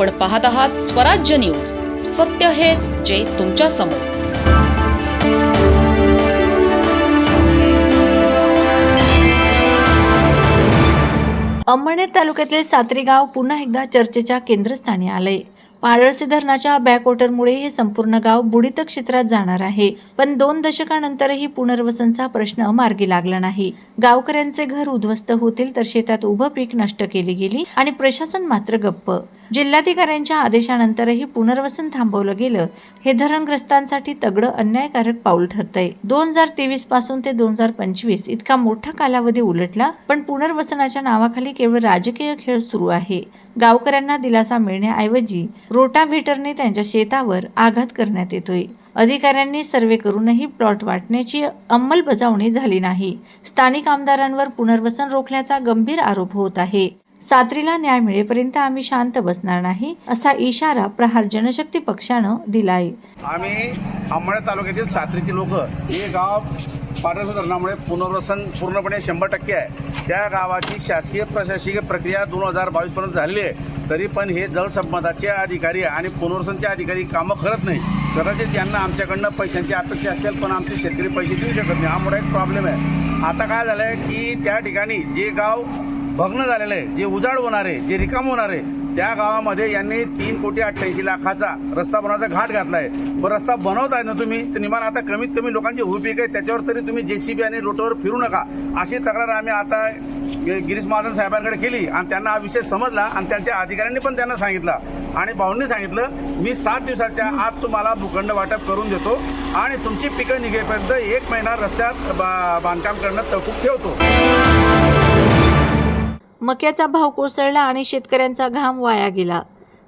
आपण पाहत आहात स्वराज्य न्यूज. सत्य हेच जे तुमच्यासमोर. अंमळनेर तालुक्यातील सात्री गाव पुन्हा एकदा चर्चेच्या केंद्रस्थानी आलंय. पारळसी धरणाच्या बॅकवॉटरमुळे हे संपूर्ण गाव बुडित क्षेत्रात जाणार आहे. पण दोन दशकानंतरही पुनर्वसनचा प्रश्न मार्गी लागला नाही. गावकऱ्यांचे घर उद्ध्वस्त होतील तर शेतात उभं पीक नष्ट केली गेली आणि प्रशासन मात्र गप्प. जिल्हाधिकाऱ्यांच्या आदेशानंतरही पुनर्वसन थांबवलं गेलं. हे धरणग्रस्तांसाठी तगडं अन्यायकारक पाऊल ठरतंय. दोन हजार तेवीसपासून ते दोन हजार पंचवीस इतका मोठा कालावधी उलटला पण पुनर्वसनाच्या नावाखाली केवळ राजकीय खेळ सुरू आहे. गावकऱ्यांना दिलासा मिळण्याऐवजी रोटाव्हेटरने त्यांच्या शेतावर आघात करण्यात येतोय. अधिकाऱ्यांनी सर्वे करूनही प्लॉट वाटण्याची अंमलबजावणी झाली नाही. स्थानिक आमदारांवर पुनर्वसन रोखल्याचा गंभीर आरोप होत आहे. सात्रीला न्याय मिळेपर्यंत आम्ही शांत बसणार नाही असा इशारा प्रहार जनशक्ती पक्षानं दिलाय. आम्ही अंमळनेर तालुक्यातील सात्रीची लोक हे गाव पाटस धरणामुळे पुनर्वसन पूर्णपणे शंभर टक्के आहे. त्या गावाची शासकीय प्रशासकीय प्रक्रिया दोन हजार बावीसपर्यंत झालेली आहे. तरी पण हे जलसंपदाचे अधिकारी आणि पुनर्वसनचे अधिकारी कामं करत नाही कदाचित त्यांना आमच्याकडनं पैशांची अपेक्षा असेल पण आमचे शेतकरी पैसे देऊ शकत नाही. हा मोठा एक प्रॉब्लेम आहे. आता काय झालं आहे की त्या ठिकाणी जे गाव भग्न झालेलं आहे. जे उजाड होणार आहे जे रिकाम होणार आहे त्या गावामध्ये यांनी तीन कोटी अठ्ठ्याऐंशी लाखाचा रस्ता बनवायचा घाट घातलाय. पण रस्ता बनवताय ना तुम्ही तर निमान आता कमीत कमी लोकांची उभी आहे त्याच्यावर तरी तुम्ही जेसीबी आणि रोटोवर फिरू नका. अशी तक्रार आम्ही आता गिरीश महाजन साहेबांकडे केली आणि त्यांना हा विषय समजला आणि त्यांच्या अधिकाऱ्यांनी पण त्यांना सांगितलं. आणि भाऊंनी सांगितलं मी सात दिवसाच्या आत तुम्हाला भूखंड वाटप करून देतो आणि तुमची पिकं निघेपर्यंत एक महिना रस्त्यात बा- बांधकाम करणं तहकूब ठेवतो. मक्याचा भाव कोसळला आणि शेतकऱ्यांचा घाम वाया गेला.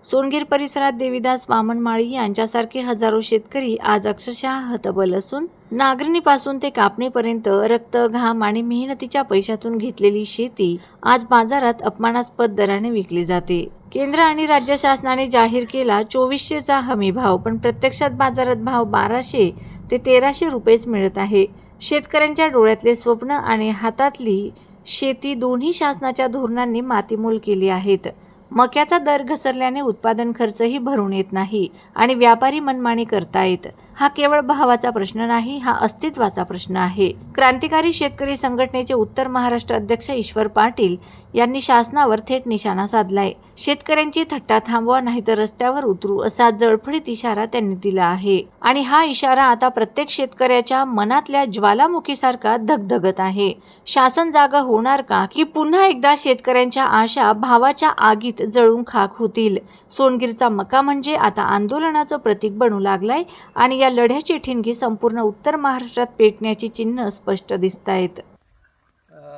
सोनगीर परिसरात देवीदास वामनमाळी यांच्यासारखे हजारो शेतकरी आज अक्षरशः हतबल असून नागरणीपासून ते कापणीपर्यंत रक्त घाम आणि मेहनतीच्या पैशातून घेतलेली शेती आज बाजारात अपमानास्पद दराने विकली जाते. केंद्र आणि राज्य शासनाने जाहीर केला चोवीसशेचा हमी भाव पण प्रत्यक्षात बाजारात भाव बाराशे ते तेराशे रुपयेच मिळत आहे. शेतकऱ्यांच्या डोळ्यातले स्वप्न आणि हातातली शेती दोन्ही शासनाच्या धोरणांनी मातीमोल केली आहेत. मक्याचा दर घसरल्याने उत्पादन खर्चही भरून येत नाही आणि व्यापारी मनमानी करतायत हा केवळ भावाचा प्रश्न नाही हा अस्तित्वाचा प्रश्न आहे. क्रांतिकारी शेतकरी संघटनेचे उत्तर महाराष्ट्र अध्यक्ष ईश्वर पाटील यांनी शासनावर थेट निशाणा साधलाय. शेतकऱ्यांची थट्टा थांबवा नाहीतर रस्त्यावर उतरू असा जळफळीत इशारा त्यांनी दिला आहे. आणि हा इशारा आता प्रत्येक शेतकऱ्याच्या मनातल्या ज्वालामुखीसारखा धगधगत आहे. शासन जागा होणार का? की पुन्हा एकदा शेतकऱ्यांच्या आशा भावाच्या आगीत जळून खाक होतील. सोनगीरचा मका म्हणजे आता आंदोलनाचं प्रतीक बनू लागलाय आणि या लढ्याची ठिणगी संपूर्ण उत्तर महाराष्ट्रात पेटण्याची चिन्ह स्पष्ट दिसत आहेत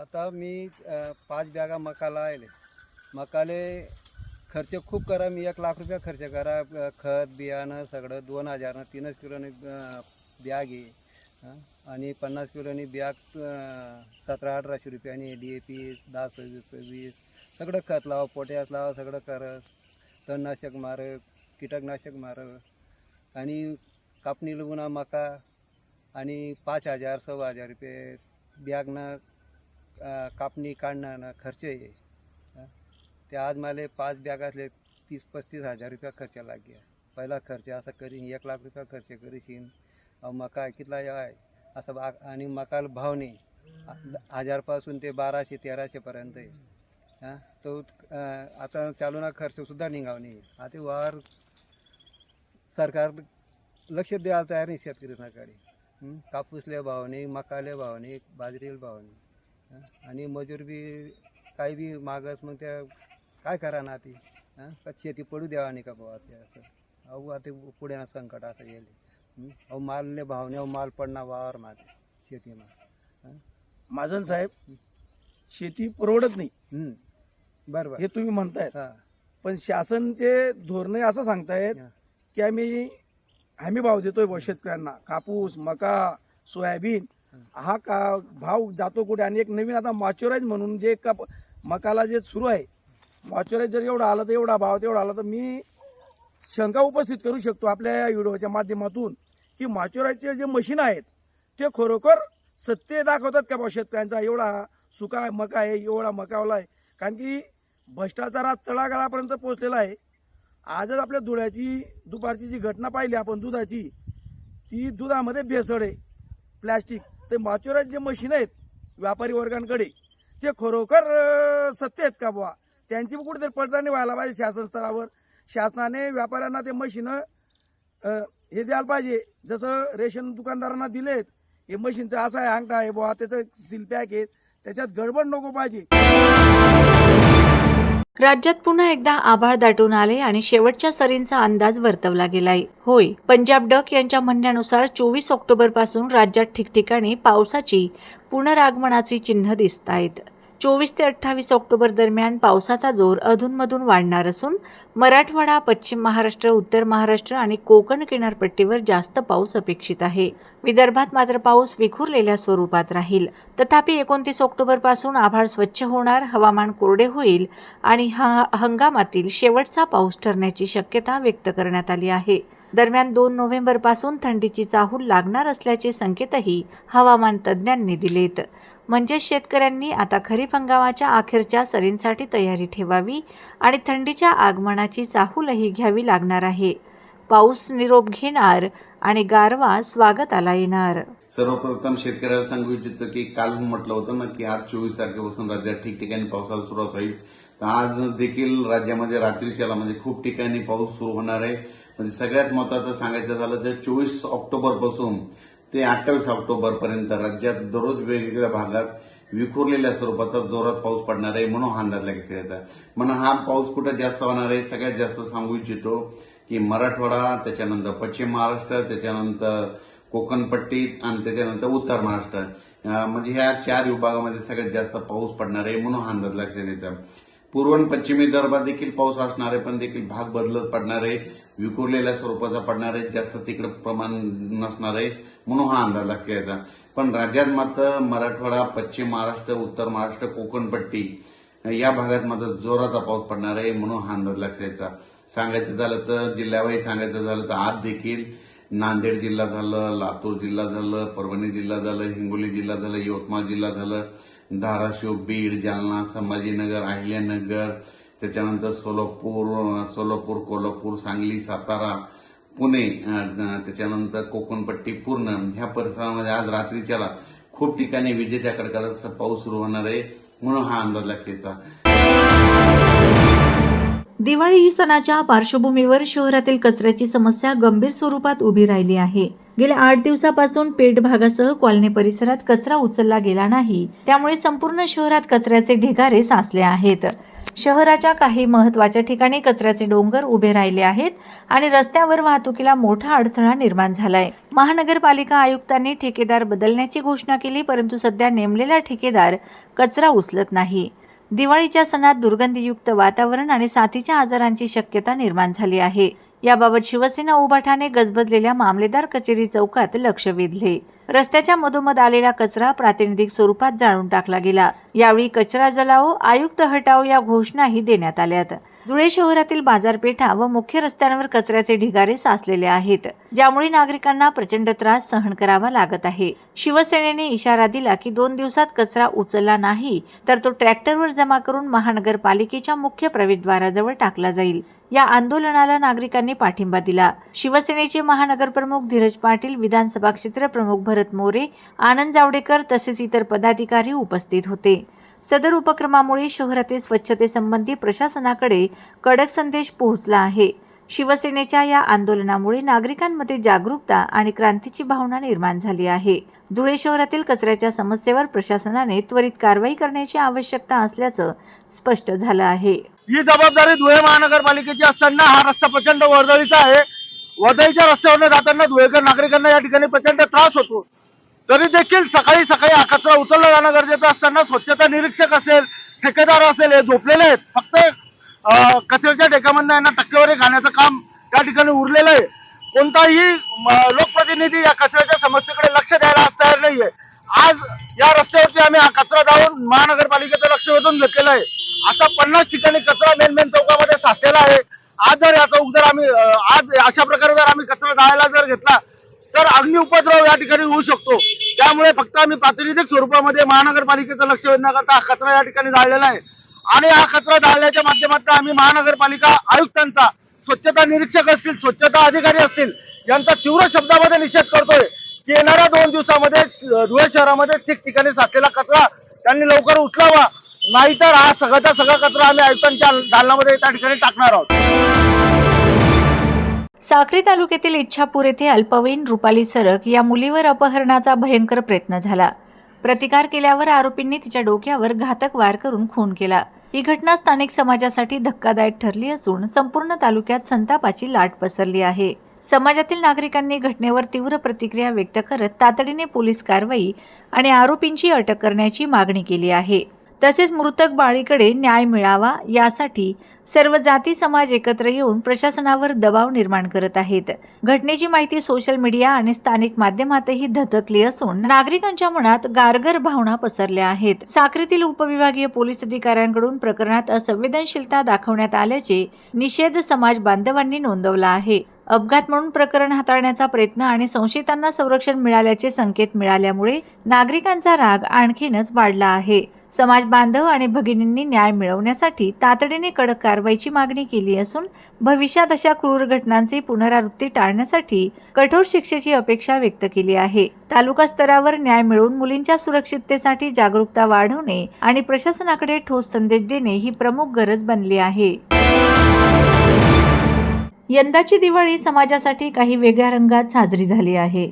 आता मी पाच बॅगा मकाला आले मकाले खर्च खूप करा मी एक लाख रुपया खर्च करा. खत बियाणं सगळं दोन हजारनं तीनच किलोनी बॅग आहे. आणि पन्नास किलोनी बॅग सतरा अठराशे रुपयानी डी ए पी दहा सव्वीस सव्वीस सगळं खत लावा पोट्यात लावा सगळं करत तणनाशक मार कीटकनाशक मार. आणि कापणी गुन्हा मका आणि पाच हजार सव्वा हजार रुपये बॅगनं कापणी काढणं ना खर्च ये ते आज मला पाच बॅग असले तीस पस्तीस हजार रुपया खर्च लागे पहिला खर्च असा करीन एक लाख रुपया खर्च करीशीन. मका कितला आहे? असं बा आणि मकाला भाव नाही. हजारपासून ते बाराशे तेराशेपर्यंत आहे. हां? तो आता चालूना खर्चसुद्धा निघाव नाही आता वार सरकार लक्ष द्यायला तयार नाही शेतकऱ्यांकडे? कापूसले भाव नाही मकाले भाव नाही बाजरीला भाव नाही? आणि मजूर बी काही बी मागस मग त्या काय करा ना ते? हं? का शेती पडू द्यावा नाही का भावा ते असं? अहो आता पुढे ना संकट असं येईल? अहो मालने भाव नाही अहो माल पडणार वावर माझे शेतीमा. महाजन साहेब शेती परवडत नाही. बरोबर. हे तुम्ही म्हणतायत. हां. पण शासनचे धोरणे असं सांगतायत हा. की आम्ही हमी भाव देतोय बुवा शेतकऱ्यांना. कापूस मका सोयाबीन हा. का भाव जातो कुठे? आणि एक नवीन आता मॉच्युराईज म्हणून जे का मकाला जे सुरू आहे मॉच्युराईज जर एवढा आला तर एवढा भाव तेवढा आला तर मी शंका उपस्थित करू शकतो आपल्या या व्हिडिओच्या माध्यमातून की मॉच्युराईजचे जे मशीन आहेत ते खरोखर सत्य दाखवतात का बा शेतकऱ्यांचा? एवढा सुका मका आहे एवढा मकावला आहे. कारण की भ्रष्टाचारात तळागाळापर्यंत पोहोचलेला आहे. आजच आपल्या धुळ्याची दुपारची जी घटना पाहिली आपण दुधाची ती दुधामध्ये भेसळ आहे. प्लॅस्टिक ते मॅच्युराईज जे मशीन आहेत व्यापारी वर्गांकडे ते खरोखर सत्य आहेत का बुवा? त्यांची पण कुठेतरी पडताळणी व्हायला पाहिजे शासन स्तरावर. शासनाने व्यापाऱ्यांना ते मशीनं हे द्यायला पाहिजे. जसं रेशन दुकानदारांना दिलेत हे मशीनचं असं आहे अंगठा आहे बुवा त्याचं सील पॅक आहे त्याच्यात गडबड नको पाहिजे. राज्यात पुन्हा एकदा आभाळ दाटून आले आणि शेवटच्या सरींचा अंदाज वर्तवला गेलाय. होय पंजाब डक यांच्या म्हणण्यानुसार चोवीस ऑक्टोबरपासून राज्यात ठिकठिकाणी पावसाची पुनरागमनाची चिन्ह दिसत आहेत चोवीस ते अठ्ठावीस ऑक्टोबर दरम्यान पावसाचा जोर अधूनमधून वाढणार असून मराठवाडा पश्चिम महाराष्ट्र उत्तर महाराष्ट्र आणि कोकण किनारपट्टीवर जास्त पाऊस अपेक्षित आहे. विदर्भात मात्र पाऊस विखुरलेल्या स्वरूपात राहील. तथापि एकोणतीस ऑक्टोबरपासून आभाळ स्वच्छ होणार हवामान कोरडे होईल आणि हा हंगामातील शेवटचा पाऊस ठरण्याची शक्यता व्यक्त करण्यात आली आहे. दरम्यान दोन नोव्हेंबरपासून थंडीची चाहूल लागणार असल्याचे संकेतही हवामान तज्ज्ञांनी दिलेत. म्हणजेच शेतकऱ्यांनी आता खरीप हंगामाच्या अखेरच्या सरींसाठी तयारी ठेवावी आणि थंडीच्या आगमनाची चाहूलही घ्यावी लागणार आहे. पाऊस निरोप घेणार आणि गारवा स्वागताला येणार. सर्वप्रथम शेतकऱ्याला सांगू इच्छितो की काल म्हटलं होतं ना की आज चोवीस तारखेपासून राज्यात ठिकठिकाणी पावसाला सुरुवात होईल. तर आज देखील राज्यामध्ये रात्रीच्याला म्हणजे खूप ठिकाणी पाऊस सुरू होणार आहे. म्हणजे सगळ्यात महत्वाचं सांगायचं झालं तर चोवीस ऑक्टोबरपासून ते अठ्ठावीस ऑक्टोबरपर्यंत राज्यात दररोज वेगवेगळ्या भागात विखुरलेल्या स्वरूपाचा जोरात पाऊस पडणार आहे म्हणून हा अंदाज लागेल येतात म्हणून हा पाऊस कुठं जास्त होणार आहे? सगळ्यात जास्त सांगू इच्छितो की मराठवाडा त्याच्यानंतर पश्चिम महाराष्ट्र त्याच्यानंतर कोकणपट्टी आणि त्याच्यानंतर उत्तर महाराष्ट्र. म्हणजे ह्या चार विभागामध्ये सगळ्यात जास्त पाऊस पडणार आहे म्हणून हा अंदाज लक्षात येतं पूर्व आणि पश्चिम विदर्भात देखील पाऊस असणार आहे पण देखील भाग बदलत पडणार आहे. विखुरलेल्या स्वरूपाचा पडणार आहे जास्त तिकडे प्रमाण नसणार आहे म्हणून हा अंदाज लक्षात येतात पण राज्यात मात्र मराठवाडा पश्चिम महाराष्ट्र उत्तर महाराष्ट्र कोकणपट्टी या भागात मात्र जोराचा पाऊस पडणार आहे म्हणून हा अंदाज लक्षायचा सांगायचं झालं तर जिल्ह्यावाही सांगायचं झालं तर आज देखील नांदेड जिल्हा झालं लातूर जिल्हा झालं परभणी जिल्हा झालं हिंगोली जिल्हा झालं यवतमाळ जिल्हा झालं धाराशिव बीड जालना संभाजीनगर अहिल्यानगर त्याच्यानंतर सोलापूर सोलापूर कोल्हापूर सांगली सातारा पुणे त्याच्यानंतर कोकणपट्टी पूर्ण ह्या परिसरामध्ये आज रात्रीच्याला खूप ठिकाणी विजेच्या कडकडाचा पाऊस सुरू होणार आहे म्हणून हा अंदाज लागतेचा दिवाळी सणाच्या पार्श्वभूमीवर शहरातील कचऱ्याची समस्या गंभीर स्वरूपात उभी राहिली आहे. गेल्या आठ दिवसापासून पेठ भागासह कॉलनी परिसरात कचरा उचलला गेला नाही. त्यामुळे संपूर्ण शहरात कचऱ्याचे ढिगारे साचले आहेत. शहराच्या काही महत्त्वाच्या ठिकाणी कचऱ्याचे डोंगर उभे राहिले आहेत आणि रस्त्यावर वाहतुकीला मोठा अडथळा निर्माण झालाय. महानगरपालिका आयुक्तांनी ठेकेदार बदलण्याची घोषणा केली परंतु सध्या नेमलेला ठेकेदार कचरा उचलत नाही. दिवाळीच्या सणात दुर्गंधीयुक्त वातावरण आणि साथीच्या आजारांची शक्यता निर्माण झाली आहे. याबाबत शिवसेना उभाठाने गजबजलेल्या मामलेदार कचेरी चौकात लक्ष वेधले. रस्त्याच्या मधोमध आलेला कचरा प्रातिनिधिक स्वरूपात जाळून टाकला गेला. यावेळी कचरा जलाओ आयुक्त हटाओ या घोषणाही देण्यात आल्यात. धुळे शहरातील बाजारपेठा व मुख्य रस्त्यांवर कचऱ्याचे ढिगारे साचलेले आहेत ज्यामुळे नागरिकांना प्रचंड त्रास सहन करावा लागत आहे. शिवसेनेने इशारा दिला की दोन दिवसात कचरा उचलला नाही तर तो ट्रॅक्टरवर जमा करून महानगरपालिकेच्या मुख्य प्रवेशद्वाराजवळ टाकला जाईल. या आंदोलनाला नागरिकांनी पाठिंबा दिला. शिवसेनेचे महानगर प्रमुख धीरज पाटील विधानसभा क्षेत्र प्रमुख भरत मोरे आनंद जावडेकर तसेच इतर पदाधिकारी उपस्थित होते. सदर उपक्रमामुळे शहरातील स्वच्छतेसंबंधी प्रशासनाकडे कडक संदेश पोहोचला आहे. शिवसेनेच्या या आंदोलनामुळे नागरिकांमध्ये जागरूकता आणि क्रांतीची भावना निर्माण झाली आहे. धुळे शहरातील कचऱ्याच्या समस्येवर प्रशासनाने त्वरित कारवाई करण्याची आवश्यकता असल्याचं स्पष्ट झालं आहे. ही जबाबदारी धुळे महानगरपालिकेची असताना हा रस्ता प्रचंड वर्दळीचा आहे. वर्दळीच्या रस्त्यावर जाताना धुळेकर नागरिकांना या ठिकाणी प्रचंड त्रास होतो. तरी देखील सकाळी सकाळी कचरा उचलला जाणं गरजेचं असताना स्वच्छता निरीक्षक असेल ठेकेदार असेल हे झोपलेले आहेत. फक्त कचऱ्याच्या ठेक्यामधनं यांना टक्केवारी खाण्याचं काम त्या ठिकाणी उरलेलं आहे. कोणताही लोकप्रतिनिधी या कचऱ्याच्या समस्येकडे लक्ष द्यायला आज तयार नाहीये. आज या रस्त्यावरती आम्ही हा कचरा जाऊन महानगरपालिकेचं लक्ष वेधून घेतलेलं आहे. असा पन्नास ठिकाणी कचरा मेन मेन चौकामध्ये साचलेला आहे. आज जर या उग जर आम्ही आज अशा प्रकारे जर आम्ही कचरा जाळायला जर घेतला तर अग्नि उपद्रव या ठिकाणी होऊ शकतो. त्यामुळे फक्त आम्ही प्रातिनिधिक स्वरूपामध्ये महानगरपालिकेचं लक्ष वेधण्याकरता हा कचरा या ठिकाणी जाळलेला आहे. आणि हा कचरा जाळल्याच्या माध्यमातून आम्ही महानगरपालिका आयुक्तांचा स्वच्छता निरीक्षक असतील स्वच्छता अधिकारी असतील यांचा तीव्र शब्दामध्ये निषेध करतोय. की येणाऱ्या दोन दिवसामध्ये धुळे शहरामध्ये ठिकठिकाणी साचलेला कचरा त्यांनी लवकर उचलावा. नाहीतर हा सगळ्याचा सगळा कचरा आम्ही आयुक्तांच्या दालनामध्ये त्या ठिकाणी टाकणार आहोत. साक्री तालुक्यातील इच्छापूर येथे अल्पवयीन रुपाली सरक या मुलीवर अपहरणाचा भयंकर प्रयत्न झाला. प्रतिकार केल्यावर आरोपींनी तिच्या डोक्यावर घातक वार करून खून केला. ही घटना स्थानिक समाजासाठी धक्कादायक ठरली असून संपूर्ण तालुक्यात संतापाची लाट पसरली आहे. समाजातील नागरिकांनी घटनेवर तीव्र प्रतिक्रिया व्यक्त करत तातडीने पोलीस कारवाई आणि आरोपींची अटक करण्याची मागणी केली आहे. तसेच मृतक बाळीकडे न्याय मिळावा यासाठी सर्व जाती समाज एकत्र येऊन प्रशासनावर दबाव निर्माण करत आहेत. घटनेची माहिती सोशल मीडिया आणि स्थानिक माध्यमातही धतकली असून नागरिकांच्या मनात गारगर भावना पसरल्या आहेत. साक्रीतील उपविभागीय पोलीस अधिकाऱ्यांकडून प्रकरणात असंवेदनशीलता दाखवण्यात आल्याचे निषेध समाज बांधवांनी नोंदवला आहे. अपघात म्हणून प्रकरण हाताळण्याचा प्रयत्न आणि संशयितांना संरक्षण मिळाल्याचे संकेत मिळाल्यामुळे नागरिकांचा राग आणखीनच वाढला आहे. समाज बांधव आणि भगिनींनी न्याय मिळवण्यासाठी तातडीने कडक कारवाईची मागणी केली असून भविष्यात अशा क्रूर घटनांची पुनरावृत्ती टाळण्यासाठी कठोर शिक्षेची अपेक्षा व्यक्त केली आहे. तालुका स्तरावर न्याय मिळवून मुलींच्या सुरक्षिततेसाठी जागरूकता वाढवणे आणि प्रशासनाकडे ठोस संदेश देणे ही प्रमुख गरज बनली आहे. यंदाची दिवाळी समाजासाठी काही वेगळ्या रंगात साजरी झाली आहे.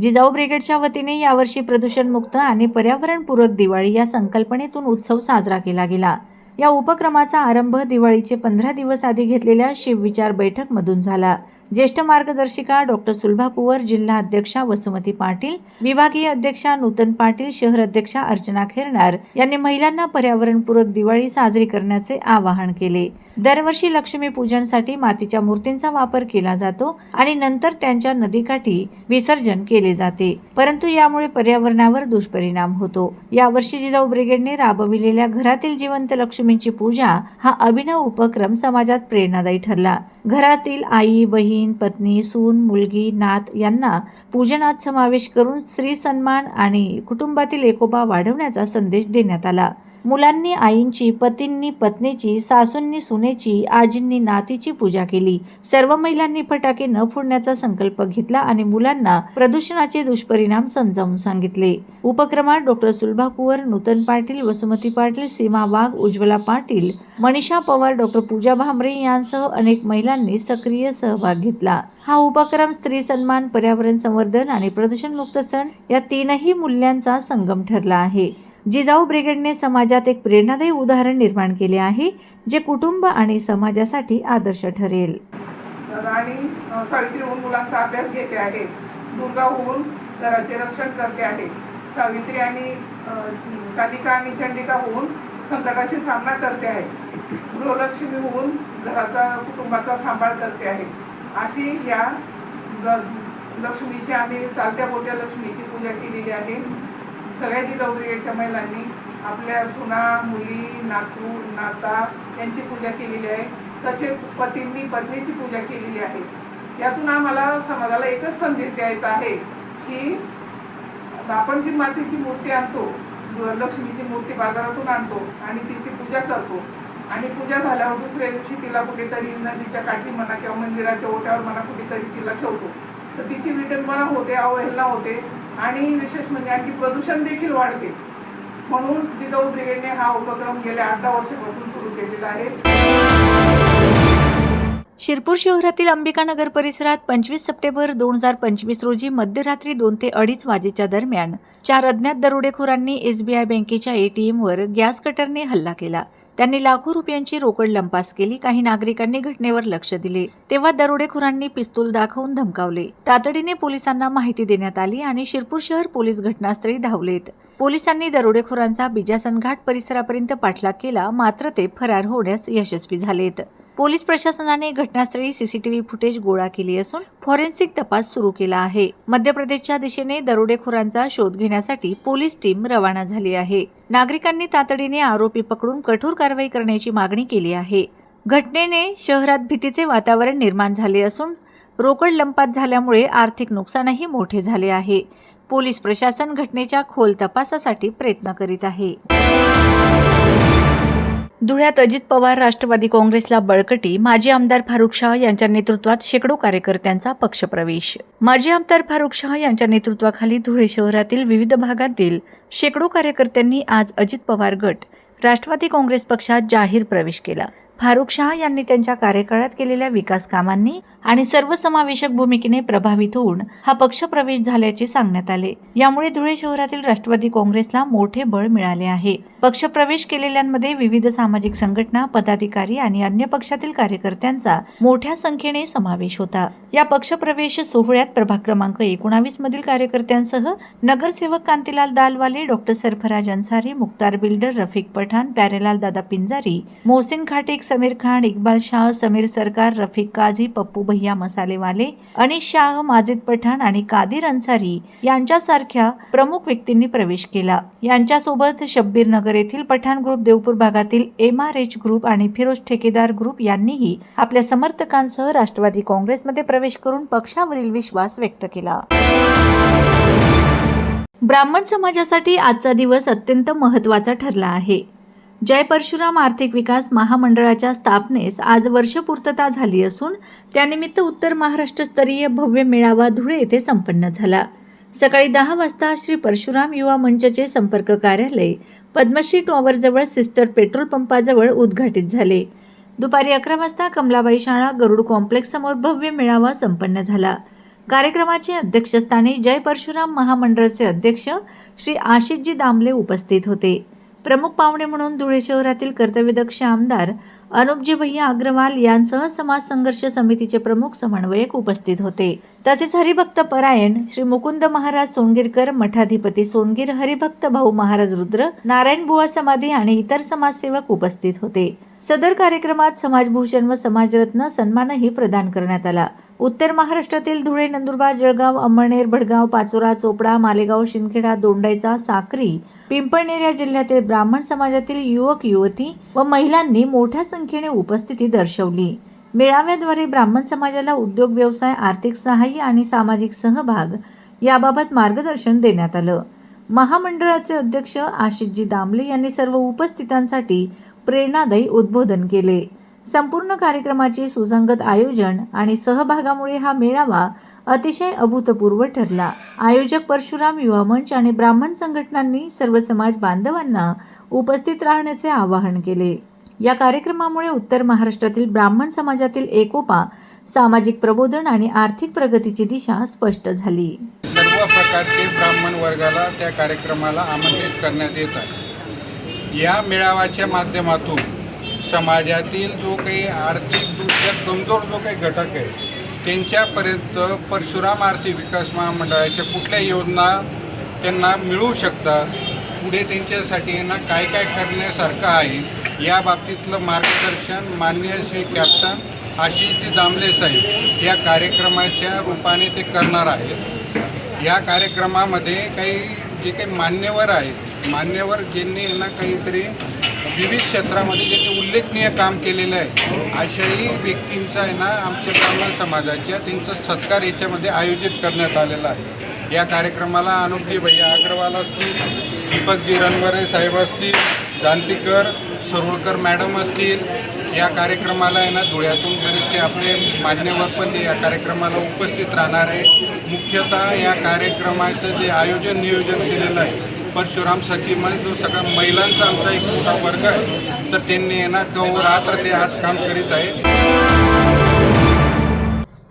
जिजाऊ ब्रिगेडच्या वतीने यावर्षी प्रदूषणमुक्त आणि पर्यावरणपूरक दिवाळी या संकल्पनेतून उत्सव साजरा केला गेला. या उपक्रमाचा आरंभ दिवाळीचे पंधरा दिवस आधी घेतलेल्या शिवविचार बैठकमधून झाला. ज्येष्ठ मार्गदर्शिका डॉक्टर सुलभा कुवर जिल्हा अध्यक्षा वसुमती पाटील विभागीय अध्यक्षा नूतन पाटील शहर अध्यक्षा अर्चना खेरणार यांनी महिलांना पर्यावरणपूरक दिवाळी साजरी करण्याचे आवाहन केले. दरवर्षी लक्ष्मी पूजनसाठी मातीच्या मूर्तींचा वापर केला जातो आणि नंतर त्यांच्या नदीकाठी विसर्जन केले जाते. परंतु यामुळे पर्यावरणावर दुष्परिणाम होतो. यावर्षी जिजाऊ ब्रिगेडने राबविलेल्या घरातील जिवंत लक्ष्मींची पूजा हा अभिनव उपक्रम समाजात प्रेरणादायी ठरला. घरातील आई बहीण पत्नी सून मुलगी नात यांना पूजनात समावेश करून स्त्री सन्मान आणि कुटुंबातील एकोबा वाढवण्याचा संदेश देण्यात आला. मुलांनी आईंची पतींनी पत्नीची सासूंनी सुनेची आजींनी नातीची पूजा केली. सर्व महिलांनी फटाके न फोडण्याचा संकल्प घेतला आणि मुलांना प्रदूषणाचे दुष्परिणाम समजावून सांगितले. उपक्रमात डॉक्टर सुलभा कुवर नूतन पाटील वसुमती पाटील सीमा वाघ उज्ज्वला पाटील मनीषा पवार डॉक्टर पूजा भामरे यांसह अनेक महिलांनी सक्रिय सहभाग घेतला. हा उपक्रम स्त्री सन्मान पर्यावरण संवर्धन आणि प्रदूषणमुक्त सण या तीनही मूल्यांचा संगम ठरला आहे. जिजाऊ ब्रिगेडने समाजात एक प्रेरणादायी उदाहरण निर्माण केले आहे जे कुटुंब आणि समाजासाठी आदर्श ठरेल. आणि सावित्रीहून मुलांचा अभ्यास घेते आहे. दुर्गा होऊन घराचे रक्षण करते आहे. सावित्री आणि कालिका आणि चंडिका होऊन संकटाशी सामना करते आहे. गृहलक्ष्मी होऊन घराचा कुटुंबाचा सांभाळ करते आहे. अशी या लक्ष्मीची आम्ही चालत्या बोट्या लक्ष्मीची पूजा केलेली आहे. सगळ्या जिजाऊ ब्रिगेडच्या महिलांनी आपल्या सुना मुली नातू नाता यांची पूजा केलेली आहे. तसेच पतींनी पत्नीची पूजा केलेली आहे. यातून आम्हाला समाजाला एकच संदेश द्यायचा आहे की आपण जी मातीची मूर्ती आणतो लक्ष्मीची मूर्ती बाजारातून आणतो आणि तिची पूजा करतो. आणि पूजा झाल्यावर दुसऱ्या दिवशी तिला कुठेतरी नदीच्या काठी म्हणा किंवा मंदिराच्या ओट्यावर म्हणा कुठेतरी तिला ठेवतो. तर तिची विटंबना होते अवहेलना होते. आणि विशेष म्हणजे आणखी प्रदूषण देखील वाढते. म्हणून जिजाऊ ब्रिगेडने हा उपक्रम गेल्या आठ दहा वर्षापासून सुरू केलेला आहे. शिरपूर शहरातील अंबिकानगर परिसरात पंचवीस सप्टेंबर दोन हजार पंचवीस रोजी मध्यरात्री दोन ते अडीच वाजेच्या दरम्यान चार अज्ञात दरोडेखोरांनी एसबीआय बँकेच्या एटीएमवर गॅस कटरने हल्ला केला. त्यांनी लाखो रुपयांची रोकड लंपास केली. काही नागरिकांनी घटनेवर लक्ष दिले. तेव्हा दरोडेखोरांनी पिस्तूल दाखवून धमकावले. तातडीने पोलिसांना माहिती देण्यात आली आणि शिरपूर शहर पोलीस घटनास्थळी धावलेत. पोलिसांनी दरोडेखोरांचा बिजासनघाट परिसरापर्यंत पाठलाग केला. मात्र ते फरार होण्यास यशस्वी झालेत. पोलीस प्रशासनाने घटनास्थळी सीसीटीव्ही फुटेज गोळा केली असून फॉरेन्सिक तपास सुरू केला आहे. मध्य प्रदेशच्या दिशेने दरोडेखोरांचा शोध घेण्यासाठी पोलीस टीम रवाना झाली आहे. नागरिकांनी तातडीने आरोपी पकडून कठोर कारवाई करण्याची मागणी केली आहे. घटनेने शहरात भीतीचे वातावरण निर्माण झाले असून रोकड लंपात झाल्यामुळे आर्थिक नुकसानही मोठे झाले आहे. पोलीस प्रशासन घटनेच्या खोल तपासासाठी प्रयत्न करीत आहे. धुळ्यात अजित पवार राष्ट्रवादी काँग्रेसला बळकटी माजी आमदार फारुख शाह यांच्या नेतृत्वात शेकडो कार्यकर्त्यांचा पक्षप्रवेश. माजी आमदार फारुख शाह यांच्या नेतृत्वाखाली धुळे शहरातील विविध भागातील शेकडो कार्यकर्त्यांनी आज अजित पवार गट राष्ट्रवादी काँग्रेस पक्षात जाहीर प्रवेश केला. फारुख शाह यांनी त्यांच्या कार्यकाळात केलेल्या विकास कामांनी आणि सर्वसमावेशक भूमिकेने प्रभावित होऊन हा पक्षप्रवेश झाल्याचे सांगण्यात आले. यामुळे धुळे शहरातील राष्ट्रवादी काँग्रेसला मोठे बळ मिळाले आहे. पक्षप्रवेश केलेल्यांमध्ये विविध सामाजिक संघटना पदाधिकारी आणि अन्य पक्षातील कार्यकर्त्यांचा मोठ्या संख्येने समावेश होता. या पक्षप्रवेश सोहळ्यात प्रभाग क्रमांक एकोणावीस मधील कार्यकर्त्यांसह नगरसेवक कांतीलाल दालवाले डॉक्टर सरफराज अन्सारी मुक्तार बिल्डर रफिक पठाण प्यारेलाल दादा पिंजारी मोहसिन खाटेक समीर खान इक्बाल शाह समीर सरकार रफिक काझी पप्पू भैया मसालेवाले अनिश शाह माजिद पठाण आणि कादिर अन्सारी यांच्यासारख्या प्रमुख व्यक्तींनी प्रवेश केला. यांच्यासोबत शब्बीर नगर येथील पठाण ग्रुप देवपूर भागातील एम आर एच ग्रुप आणि फिरोज ठेकेदार ग्रुप यांनीही आपल्या समर्थकांसह राष्ट्रवादी काँग्रेसमध्ये प्रवेश करून पक्षावरील विश्वास व्यक्त केला. ब्राह्मण समाजासाठी आजचा दिवस अत्यंत महत्त्वाचा ठरला आहे. जय परशुराम आर्थिक विकास महामंडळाच्या स्थापनेस आज वर्षपूर्तता झाली असून त्यानिमित्त उत्तर महाराष्ट्रस्तरीय भव्य मेळावा धुळे येथे संपन्न झाला. सकाळी दहा वाजता श्री परशुराम युवा मंचचे संपर्क कार्यालय पद्मश्री टॉवरजवळ सिस्टर पेट्रोल पंपाजवळ उद्घाटित झाले. दुपारी अकरा वाजता कमलाबाई शाळा गरुड कॉम्प्लेक्ससमोर भव्य मेळावा संपन्न झाला. कार्यक्रमाचे अध्यक्षस्थानी जय परशुराम महामंडळाचे अध्यक्ष श्री आशिषजी दामले उपस्थित होते. प्रमुख पाहुणे म्हणून धुळे शहरातील कर्तव्यदक्ष आमदार अनुपजी भैया अग्रवाल यांसह समाज संघर्ष समितीचे प्रमुख समन्वयक उपस्थित होते. तसेच हरिभक्त परायण श्री मुकुंद महाराज सोनगीरकर मठाधिपती सोनगीर हरिभक्त भाऊ महाराज रुद्र नारायण बुवा समाधी आणि इतर समाजसेवक उपस्थित होते. सदर कार्यक्रमात समाजभूषण व समाजरत्न सन्मानही प्रदान करण्यात आला. उत्तर महाराष्ट्रातील धुळे नंदुरबार जळगाव अंमळनेर भडगाव पाचोरा चोपडा मालेगाव शिंदखेडा दोंडाईचा साक्री पिंपळनेर या जिल्ह्यातील ब्राह्मण समाजातील युवक युवती व महिलांनी मोठ्या संख्येने उपस्थिती दर्शवली. मेळाव्याद्वारे ब्राह्मण समाजाला उद्योग व्यवसाय आर्थिक सहाय्य आणि सामाजिक सहभाग याबाबत मार्गदर्शन देण्यात आलं. महामंडळाचे अध्यक्ष आशिषजी दामले यांनी सर्व उपस्थितांसाठी प्रेरणादायी उद्बोधन केले. संपूर्ण कार्यक्रमाचे सुसंगत आयोजन आणि सहभागामुळे हा मेळावा अतिशय अभूतपूर्व ठरला. आयोजक परशुराम युवा मंच आणि ब्राह्मण संघटनांनी सर्व समाज बांधवांना उपस्थित राहण्याचे आवाहन केले. या कार्यक्रमामुळे उत्तर महाराष्ट्रातील ब्राह्मण समाजातील एकोपा सामाजिक प्रबोधन आणि आर्थिक प्रगतीची दिशा स्पष्ट झाली. सर्व प्रकारचे ब्राह्मण वर्गाला त्या कार्यक्रमाला आमंत्रित करण्यात येतात या मेळाव्याच्या माध्यमातून समाजातील जो काही आर्थिकदृष्ट्या कमजोर जो काही घटक आहे त्यांच्यापर्यंत परशुराम आर्थिक विकास महामंडळाच्या कुठल्या योजना त्यांना मिळू शकतात पुढे त्यांच्यासाठी यांना काय काय करण्यासारखं आहे या बाबतीतलं मार्गदर्शन माननीय श्री कॅप्टन आशिष दामले साहेब या कार्यक्रमाच्या रूपाने ते करणार आहेत. या कार्यक्रमामध्ये काही जे काही मान्यवर आहेत मान्यवर ज्यांनी यांना काहीतरी विविध क्षेत्रामध्ये ज्यांनी उल्लेखनीय काम केलेलं आहे अशाही व्यक्तींचा आहे ना आमच्या ब्राह्मण समाजाच्या त्यांचा सत्कार याच्यामध्ये आयोजित करण्यात आलेला आहे. या कार्यक्रमाला अनुपजी भैया अग्रवाल असतील दीपकजी रणवरे साहेब असतील जांतीकर सरोळकर मॅडम असतील. या कार्यक्रमाला आहे ना धुळ्यातून बरेचसे आपले मान्यवर पण या कार्यक्रमाला उपस्थित राहणार आहे. मुख्यतः या कार्यक्रमाचं जे आयोजन नियोजन केलेलं आहे परशुराम सखी म्हणजे जो सगळा महिलांचा आमचा एक मोठा वर्ग आहे तर त्यांनी आहे ना रात्र ते आज काम करीत आहे.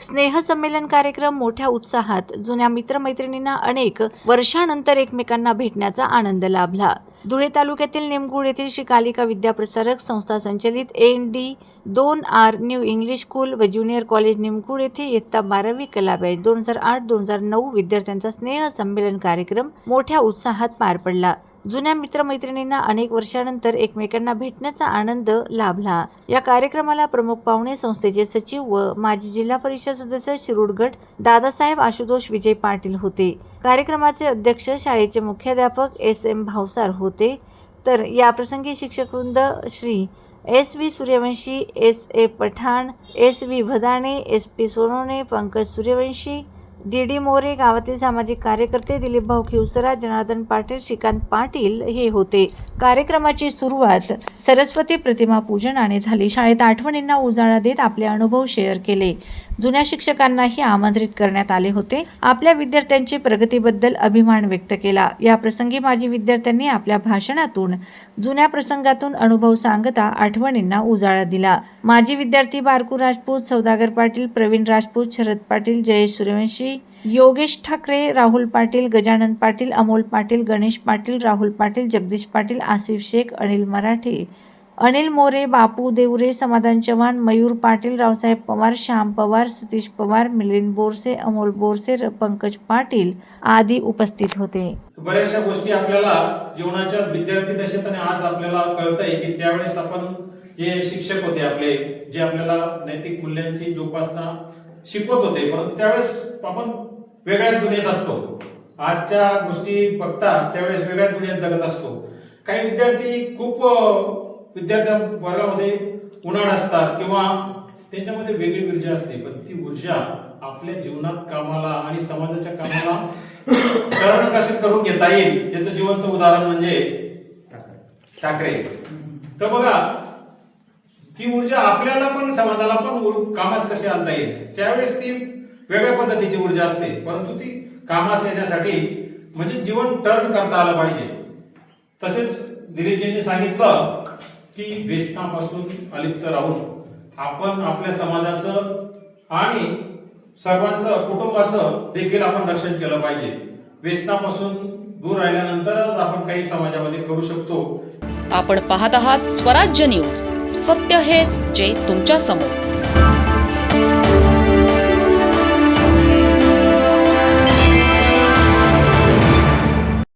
स्नेहसंमेलन कार्यक्रम मोठ्या उत्साहात जुन्या मित्रमैत्रिणींना अनेक वर्षानंतर एकमेकांना भेटण्याचा आनंद लाभला. धुळे तालुक्यातील निमगुड येथील श्री कालिका विद्याप्रसारक संस्था संचलित एन डी दोन आर न्यू इंग्लिश स्कूल व ज्युनियर कॉलेज निमगुड येथे इयत्ता बारावी कला बॅच दोन हजार आठ दोन हजार नऊ विद्यार्थ्यांचा स्नेह संमेलन कार्यक्रम मोठ्या उत्साहात पार पडला. जुन्या मित्रमैत्रिणींना अनेक वर्षानंतर एकमेकांना भेटण्याचा आनंद लाभला. या कार्यक्रमाला प्रमुख पाहुणे संस्थेचे सचिव व माजी जिल्हा परिषद सदस्य शिरूडगट दादासाहेब आशुतोष विजय पाटील होते. कार्यक्रमाचे अध्यक्ष शाळेचे मुख्याध्यापक एस एम भावसार होते. तर याप्रसंगी शिक्षकवृंद Shri S V Suryavanshi S A Pathan S V Bhadane S P Sonawane Pankaj Suryavanshi D D More गावातील सामाजिक कार्यकर्ते दिलीप भाऊ खिवसरा जनार्दन पाटील श्रीकांत पाटील हे होते. कार्यक्रमाची सुरुवात सरस्वती प्रतिमा पूजनाने झाली. शाळेत आठवणींना उजाळा देत आपले अनुभव शेअर केले. जुन्या शिक्षकांनाही आमंत्रित करण्यात आले होते. आपल्या विद्यार्थ्यांची प्रगतीबद्दल अभिमान व्यक्त केला. या प्रसंगी माजी विद्यार्थ्यांनी आपल्या भाषणातून जुन्या प्रसंगातून अनुभव सांगता आठवणींना उजाळा दिला. माजी विद्यार्थी बारकू राजपूत सौदागर पाटील प्रवीण राजपूत शरद पाटील जयेश सूर्यवंशी योगेश ठाकरे राहुल पाटील गजानन पाटील अमोल पाटील गणेश पाटील राहुल पाटील जगदीश पाटील आसिफ शेख अनिल मराठे अनिल मोरे बापू देवरे समाधान चव्हाण मयूर पाटील रावसाहेब पवार श्याम पवार सतीश पवार मिलिंद बोरसे अमोल बोरसे पंकज पाटील आदी उपस्थित होते. बऱ्याचशा गोष्टी आपल्याला जीवनाच्या विद्यार्थी दशेत आणि आज आपल्याला कळतंय की त्यावेळेस आपण जे शिक्षक होते आपले जे आपल्याला नैतिक मूल्यांची जोपासना शिकवत होते परंतु त्यावेळेस आपण वेगळ्याच दुनियेत असतो. आजच्या गोष्टी बघता त्यावेळेस वेगळ्याच दुनियेत जगत असतो. काही विद्यार्थी खूप विद्यार्थ्या वर्गामध्ये उन्हाळ असतात किंवा त्यांच्यामध्ये वेगळी ऊर्जा असते. पण ती ऊर्जा आपल्या जीवनात कामाला आणि समाजाच्या कामाला करण कसे करून घेता येईल. याचं जिवंत उदाहरण म्हणजे ठाकरे. तर बघा ती ऊर्जा आपल्याला पण समाजाला पण कामास कसे आणता येईल? त्यावेळेस ती वेगळ्या पद्धतीची ऊर्जा असते. परंतु ती कामास येण्यासाठी म्हणजे जीवन टर्न करता आलं पाहिजे. तसेच दिलीपजींनी सांगितलं की व्यसनापासून अलिप्त राहून आपण आपल्या समाजाचं आणि सर्वांचं कुटुंबाचं देखील आपण रक्षण केलं पाहिजे. व्यसनापासून दूर राहिल्यानंतरच आपण काही समाजामध्ये करू शकतो. आपण पाहत आहात स्वराज्य न्यूज. सत्य हेच जे तुमच्यासमोर.